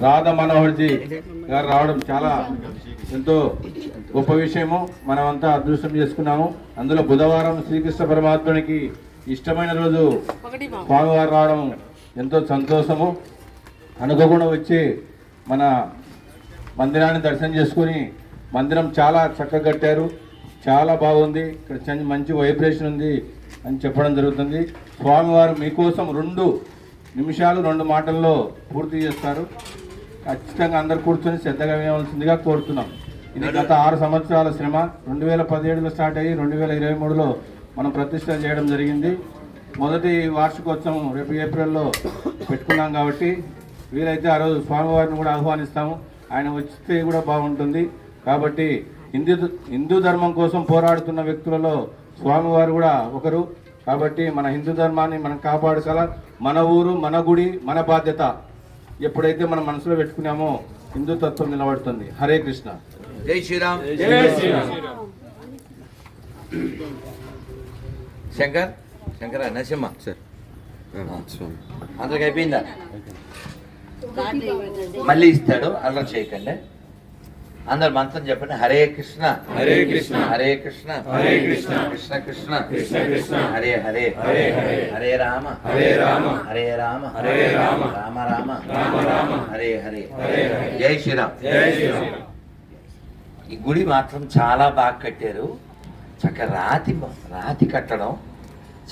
రాధా మనోహర్జీ గారు రావడం చాలా ఎంతో గొప్ప విషయము. మనమంతా అదృష్టం చేసుకున్నాము. అందులో బుధవారం శ్రీకృష్ణ పరమాత్మునికి ఇష్టమైన రోజు స్వామివారు రావడం ఎంతో సంతోషము. అనుకోకుండా వచ్చి మన మందిరాన్ని దర్శనం చేసుకుని మందిరం చాలా చక్కగా కట్టారు. చాలా బాగుంది. ఇక్కడ చ- మంచి వైబ్రేషన్ ఉంది అని చెప్పడం జరుగుతుంది. స్వామివారు మీకోసం రెండు నిమిషాలు రెండు మాటల్లో పూర్తి చేస్తారు. ఖచ్చితంగా అందరు కూర్చొని శ్రద్ధగా వినవలసిందిగా కోరుతున్నాం. ఇది గత ఆరు సంవత్సరాల శ్రమ. రెండు వేల పదిహేడులో స్టార్ట్ అయ్యి రెండు వేల ఇరవై మూడులో మనం ప్రతిష్ట చేయడం జరిగింది. మొదటి వార్షికోత్సవం రేపు ఏప్రిల్లో పెట్టుకున్నాం కాబట్టి వీలైతే ఆ రోజు స్వామివారిని కూడా ఆహ్వానిస్తాము. ఆయన వస్తే కూడా బాగుంటుంది. కాబట్టి హిందూ హిందూ ధర్మం కోసం పోరాడుతున్న వ్యక్తులలో స్వామివారు కూడా ఒకరు. కాబట్టి మన హిందూ ధర్మాన్ని మనం కాపాడుకోవాల? మన ఊరు మన గుడి మన బాధ్యత. ఎప్పుడైతే మనం మనసులో పెట్టుకున్నామో హిందూ తత్వం నిలబడుతుంది. హరే కృష్ణ. జై శ్రీరామ్. శంకర్? శంకర నరసింహ. సార్. అందరికి అయిపోయిందా? మళ్ళీ ఇస్తాడు అల్లరి చేయకండి. అందరు మంత్రం చెప్పండి. హరే కృష్ణ. హరే కృష్ణ. హరే కృష్ణ. హరే కృష్ణ. కృష్ణ కృష్ణ. కృష్ణ కృష్ణ. హరే హరే. హరే హరే. హరే రామ. హరే రామ. హరే రామ. హరే రామ. రామ రామ. రామ రామ. హరే హరే. హరే హరే. జై శ్రీరామ్. జై శ్రీరామ్. ఈ గుడి మాత్రం చాలా బాగా కట్టారు. చక్క రాతి రాతి కట్టడం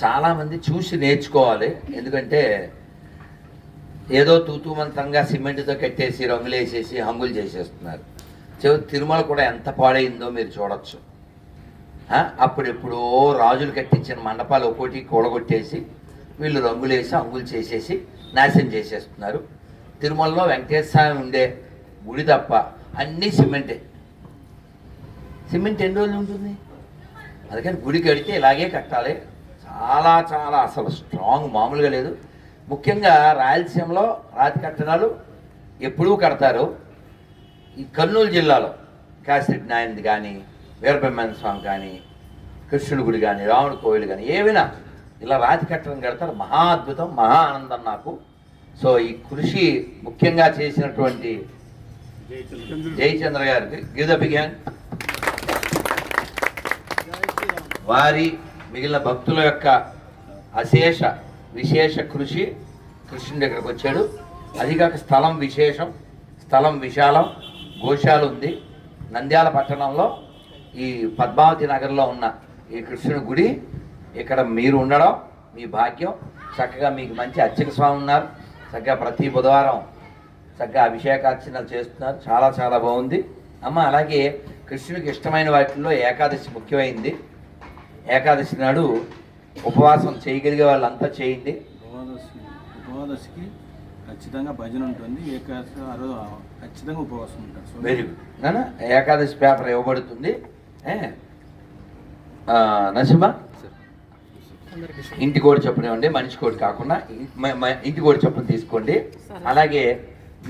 చాలామంది చూసి నేర్చుకోవాలి. ఎందుకంటే ఏదో తూతుమంతంగా సిమెంట్తో కట్టేసి రంగులు వేసేసి హంగులు చేసేస్తున్నారు. చివరి తిరుమల కూడా ఎంత పాడైందో మీరు చూడొచ్చు. అప్పుడెప్పుడో రాజులు కట్టించిన మండపాలు ఒక్కోటి కూడగొట్టేసి వీళ్ళు రంగులు వేసి అంగులు చేసేసి నాశనం చేసేస్తున్నారు. తిరుమలలో వెంకటేశ్వర స్వామి ఉండే గుడి తప్ప అన్నీ సిమెంటే. సిమెంట్ ఎన్ని రోజులు ఉంటుంది? అందుకని గుడి కడితే ఇలాగే కట్టాలి. చాలా చాలా అసలు స్ట్రాంగ్ మామూలుగా లేదు. ముఖ్యంగా రాయలసీమలో రాతి కట్టడాలు ఎప్పుడూ కడతారు. ఈ కర్నూలు జిల్లాలో కాసిరెడ్డి నాయనది కానీ వీరబ్రహ్మణ్య స్వామి కానీ కృష్ణుడి గుడి కానీ రాముడి కోవిలు కానీ ఏమైనా ఇలా రాతి కట్టడం కడతారు. మహా అద్భుతం మహా ఆనందం నాకు. సో ఈ కృషి ముఖ్యంగా చేసినటువంటి జయచంద్ర గారికి గివ్ ద వారి మిగిలిన భక్తుల యొక్క అశేష విశేష కృషి కృష్ణుడి దగ్గరకు వచ్చాడు. అదిగాక స్థలం విశేషం స్థలం విశాలం. గోశాల ఉంది నంద్యాల పట్టణంలో ఈ పద్మావతి నగర్లో ఉన్న ఈ కృష్ణుడి గుడి. ఇక్కడ మీరు ఉండడం మీ భాగ్యం. చక్కగా మీకు మంచి అర్చక స్వామి ఉన్నారు. చక్కగా ప్రతి బుధవారం చక్కగా అభిషేకార్చనలు చేస్తున్నారు. చాలా చాలా బాగుంది. అమ్మ అలాగే కృష్ణునికి ఇష్టమైన వాటిల్లో ఏకాదశి ముఖ్యమైంది. ఏకాదశి నాడు ఉపవాసం చేయగలిగే వాళ్ళంతా చేయండి. ఉపవాదశి ఉపవాదశికి ఖచ్చితంగా భజన ఉంటుంది ఏకాదశి ఆ రోజు ఖచ్చితంగా ఉపవాసం ఉంటారు. సో వెరీ గుడ్ నాన్న ఏకాదశి పేపర్ ఇవ్వబడుతుంది. నరసింహ? ఇంటి కోడి చొప్పున ఇవ్వండి మనిషి కోడి కాకుండా ఇంటి కోడి చొప్పున తీసుకోండి. అలాగే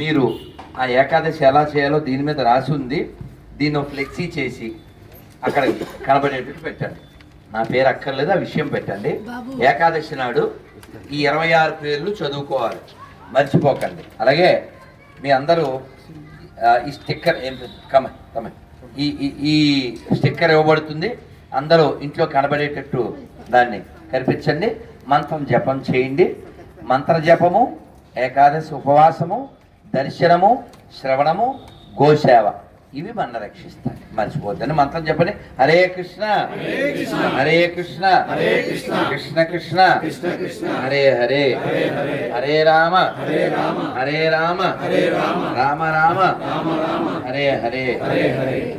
మీరు ఆ ఏకాదశి ఎలా చేయాలో దీని మీద రాసి ఉంది. దీన్ని ఫ్లెక్సీ చేసి అక్కడ కనబడేటట్టు పెట్టండి. నా పేరు అక్కర్లేదు ఆ విషయం పెట్టండి. ఏకాదశి నాడు ఈ ఇరవై ఆరు పేర్లు చదువుకోవాలి. మర్చిపోకండి. అలాగే మీ అందరూ ఈ స్టిక్కర్ కమ కమ ఈ ఈ- ఈ స్టిక్కర్ ఇవ్వబడుతుంది. అందరూ ఇంట్లో కనబడేటట్టు దాన్ని కనిపించండి. మంత్రం జపం చేయండి. మంత్ర జపము ఏకాదశి ఉపవాసము దర్శనము శ్రవణము గోసేవ. ఇవి మన రక్షిస్తాయి. మర్చిపోద్దని మంత్రం చెప్పండి. హరే కృష్ణ. హరే కృష్ణ. కృష్ణ. కృష్ణ. హరే హరే. హరే రామ. హరే రామ. రామ. రామ. హరే హరే.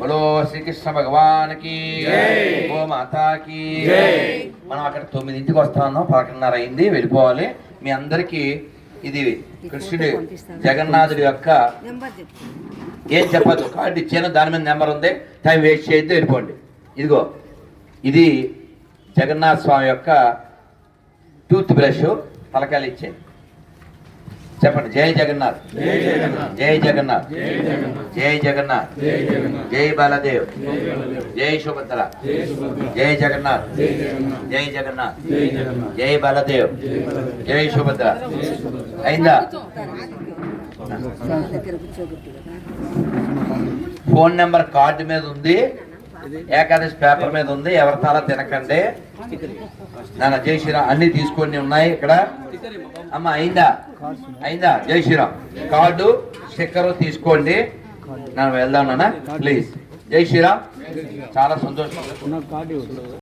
బలో శ్రీకృష్ణ భగవాన్కి జై. గో మాతా కి జై. మనం అక్కడ తొమ్మిదింటికి వస్తా ఉన్నాం. పదకొండున్నర అయింది. వెళ్ళిపోవాలి. మీ అందరికి ఇది కృష్ణుడి జగన్నాథుడి యొక్క ఏం చెప్పదు. కార్డు ఇచ్చాను దాని మీద నెంబర్ ఉంది. టైం వేస్ట్ చేయొద్దు వెళ్ళిపోండి. ఇదిగో ఇది జగన్నాథ స్వామి యొక్క టూత్ బ్రష్ తలకాయలు ఇచ్చేది చెప్పండి జై జగన్నాథ్ జై జగన్నాథ్ జై జగన్నాథ్ జై జగన్నాథ్ జై జగన్నాథ్ జై జగన్నాథ్ జై బాలదేవ్ జై బలదేవ్ జై సుభద్ర జై జగన్నాథ్ జై జగన్నాథ్ జై జగన్నాథ్ జై జగన్నాథ్ జై బాలదేవ్ జై బలదేవ్ జై సుభద్ర జై సుభద్ర అయిందా ఫోన్ నెంబర్ కార్డు మీద ఉంది ఏకాదశి పేపర్ మీద ఉంది. ఎవరి తాలా తినకండి. నాన్న జై శ్రీరామ్. అన్ని తీసుకొని ఉన్నాయి ఇక్కడ. అమ్మ అయిందా? అయిందా? జై శ్రీరామ్. కార్డు స్టిక్కర్ తీసుకోండి. నన్ను వెళ్దాం నాన్న. ప్లీజ్. జై శ్రీరామ్. చాలా సంతోషం.